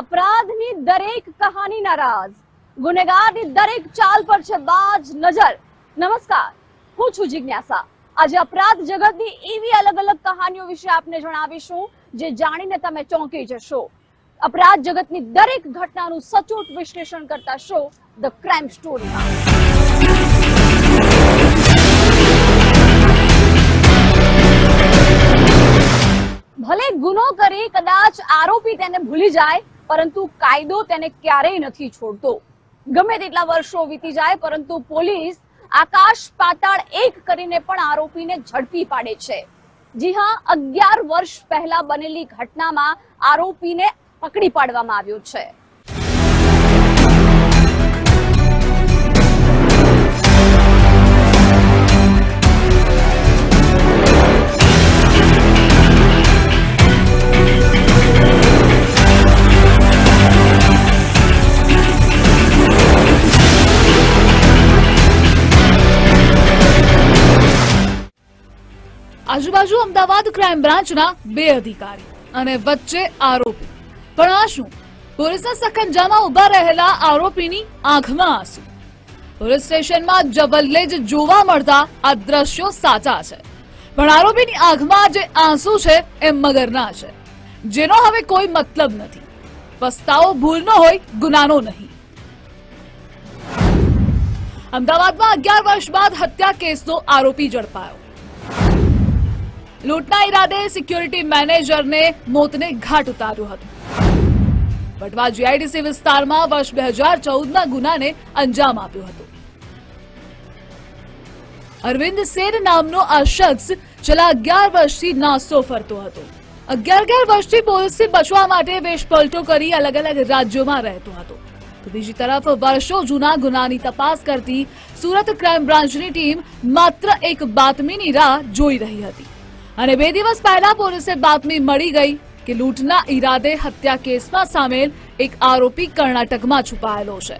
અપરાધની દરેક કહાનીના રાજ ગુનેગારની દરેક ચાલ પર છે બાજ નજર. નમસ્કાર, હું છું જિજ્ઞાસા. આજે અપરાધ જગતની એવી અલગ અલગ કહાનીઓ વિશે આપને જણાવીશું જે જાણીને તમે ચોંકી જશો. અપરાધ જગતની દરેક ઘટનાનું સચોટ વિશ્લેષણ કરતા શો ધ ક્રાઇમ સ્ટોરીમાં ભલે ગુનો કરી, કદાચ આરોપી તેને ભૂલી જાય પરંતુ કાયદો તેને ક્યારેય નથી છોડતો. ગમે તેટલા વર્ષો વીતી જાય, પરંતુ પોલીસ આકાશ પાતાળ એક કરીને પણ આરોપીને ઝડપી પાડે છે. જી હા, અગિયાર વર્ષ પહેલા બનેલી ઘટનામાં આરોપીને પકડી પાડવામાં આવ્યો છે. આજુબાજુ અમદાવાદ ક્રાઇમ બ્રાન્ચના બે અધિકારી અને વચ્ચે આરોપી. પણ આ શું? પોલીસના સખંજામાં ઊભા રહેલા આરોપીની આંખમાં આંસુ. પોલીસ સ્ટેશનમાં જબલ્લે જ જોવા મળતા આ દ્રશ્યો સાચા છે. પણ આરોપીની આંખમાં જે આંસુ છે એ મગરના છે. જેનો હવે કોઈ મતલબ નથી. પસ્તાવો ભૂલનો હોય, ગુનાનો નહીં. અમદાવાદમાં અગિયાર વર્ષ બાદ હત્યા કેસનો આરોપી ઝડપાયો. લૂંટના ઈરાદે સિક્યોરિટી મેનેજરને મોતને ઘાટ ઉતાર્યું હતું. વટવા જીઆઈડીસી વિસ્તારમાં વર્ષ બે હજાર ગુનાને અંજામ આપ્યો હતો. અરવિંદ સેન નામનો આ શખ્સ છેલ્લા અગિયાર વર્ષથી નાસ્તો ફરતો હતો. અગિયાર અગિયાર વર્ષથી પોલીસથી બચવા માટે વેશપલટો કરી અલગ અલગ રાજ્યોમાં રહેતો હતો. બીજી તરફ વર્ષો જૂના ગુનાની તપાસ કરતી સુરત ક્રાઇમ બ્રાન્ચની ટીમ માત્ર એક બાતમીની રાહ જોઈ રહી હતી. અને બે દિવસ પહેલા પોલીસે બાતમી મળી ગઈ કે લૂંટના ઈરાદે હત્યા કેસમાં સામેલ એક આરોપી કર્ણાટકમાં છુપાયેલો છે.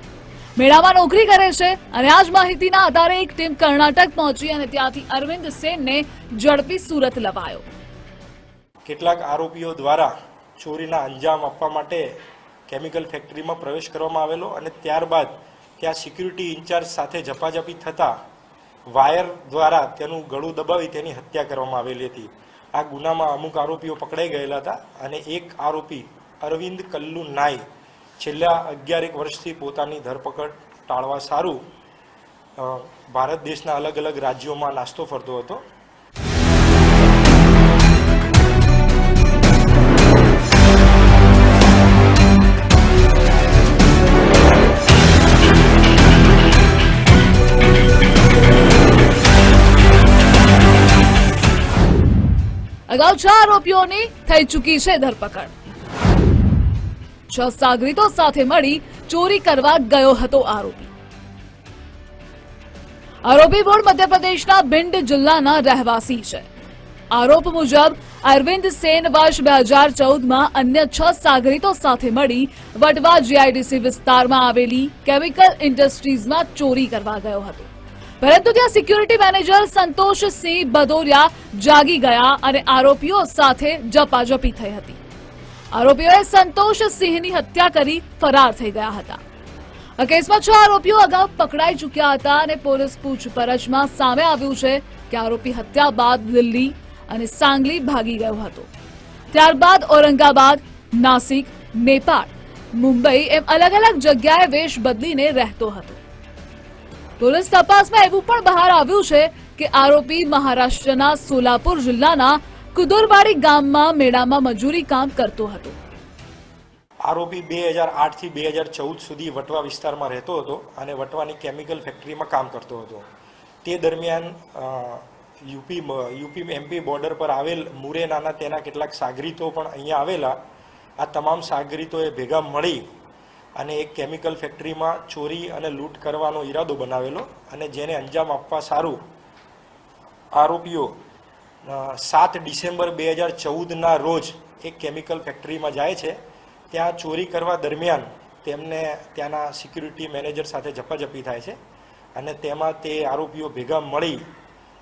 મેળામાં નોકરી કરે છે અને આ જ માહિતીના આધારે એક ટીમ કર્ણાટક પહોંચી અને ત્યાંથી અરવિંદ સેનને ઝડપી સુરત લવાયો. કેટલાક આરોપીઓ દ્વારા ચોરીના અંજામ આપવા માટે કેમિકલ ફેક્ટરીમાં પ્રવેશ કરવામાં આવેલો અને ત્યારબાદ ત્યાં સિક્યુરિટી ઇન્ચાર્જ સાથે ઝપાઝપી થતાં વાયર દ્વારા તેનું ગળું દબાવી તેની હત્યા કરવામાં આવેલી હતી. આ ગુનામાં અમુક આરોપીઓ પકડાઈ ગયેલા હતા અને એક આરોપી અરવિંદ કલ્લુ નાય છેલ્લા અગિયારેક વર્ષથી પોતાની ધરપકડ ટાળવા સારું ભારત દેશના અલગ અલગ રાજ્યોમાં નાસ્તો ફરતો હતો. અગાઉ છ આરોપીઓની થઈ ચૂકી છે ધરપકડ. છ સાગરીતો સાથે મળી ચોરી કરવા ગયો હતો આરોપી. આરોપી મૂળ મધ્યપ્રદેશના ભિંડ જિલ્લાના રહેવાસી છે. આરોપ મુજબ અરવિંદ સેન વર્ષ બે હજાર ચૌદમાં અન્ય છ સાગરીતો સાથે મળી વટવા જીઆઈડીસી વિસ્તારમાં આવેલી કેમિકલ ઇન્ડસ્ટ્રીઝમાં ચોરી કરવા ગયો હતો. પરંતુ ત્યાં સિક્યુરિટી મેનેજર સંતોષસિંહ બદોરિયા જાગી ગયા અને આરોપીઓ સાથે જપાજપી થઈ હતી. આરોપીઓએ સંતોષસિંહની હત્યા કરી ફરાર થઈ ગયા હતા. આ કેસમાં છ આરોપીઓ અગાઉ પકડાઈ ચૂક્યા હતા અને પોલીસ પૂછપરછમાં સામે આવ્યું છે કે આરોપી હત્યા બાદ દિલ્હી અને સાંગલી ભાગી ગયો હતો. ત્યારબાદ ઔરંગાબાદ, નાસિક, નેપાળ, મુંબઈ એમ અલગ અલગ જગ્યાએ વેશ બદલીને રહેતો હતો. પોલીસ તપાસમાં એવું પણ બહાર આવ્યું છે કે આરોપી મહારાષ્ટ્રના સોલાપુર જિલ્લાના કુદુરવાડી ગામમાં મેળામાં મજૂરી કામ કરતો હતો. આરોપી બે હજાર આઠથી બે હજાર ચૌદ સુધી વટવા વિસ્તારમાં રહેતો હતો અને વટવાની કેમિકલ ફેક્ટરીમાં કામ કરતો હતો. તે દરમિયાન યુપી યુપી એમપી બોર્ડર પર આવેલ મુરેનાના તેના કેટલાક સાગરીતો પણ અહીંયા આવેલા. આ તમામ સાગરીતોએ ભેગા મળી અને એક કેમિકલ ફેક્ટરીમાં ચોરી અને લૂંટ કરવાનો ઈરાદો બનાવેલો અને જેને અંજામ આપવા સારું આરોપીઓ સાત ડિસેમ્બર બે હજાર ચૌદના રોજ એક કેમિકલ ફેક્ટરીમાં જાય છે. ત્યાં ચોરી કરવા દરમિયાન તેમને ત્યાંના સિક્યુરિટી મેનેજર સાથે ઝપાઝપી થાય છે અને તેમાં તે આરોપીઓ ભેગા મળી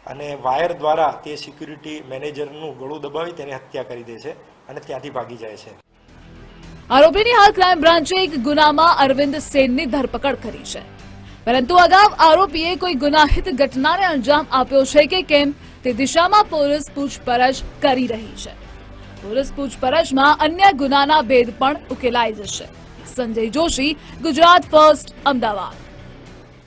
અને વાયર દ્વારા તે સિક્યુરિટી મેનેજરનું ગળું દબાવી તેની હત્યા કરી દે છે અને ત્યાંથી ભાગી જાય છે. આરોપીની હાલ ક્રાઇમ બ્રાન્ચે એક ગુનામાં અરવિંદ સેનની ધરપકડ કરી છે. પરંતુ અગાઉ આરોપીએ કોઈ ગુનાહિત ઘટનાને અંજામ આપ્યો છે કે કેમ તે દિશામાં પોલીસ પૂછપરછ કરી રહી છે. પોલીસ પૂછપરછમાં અન્ય ગુનાના ભેદ પણ ઉકેલાઈ જશે. સંજય જોશી, ગુજરાત ફર્સ્ટ, અમદાવાદ.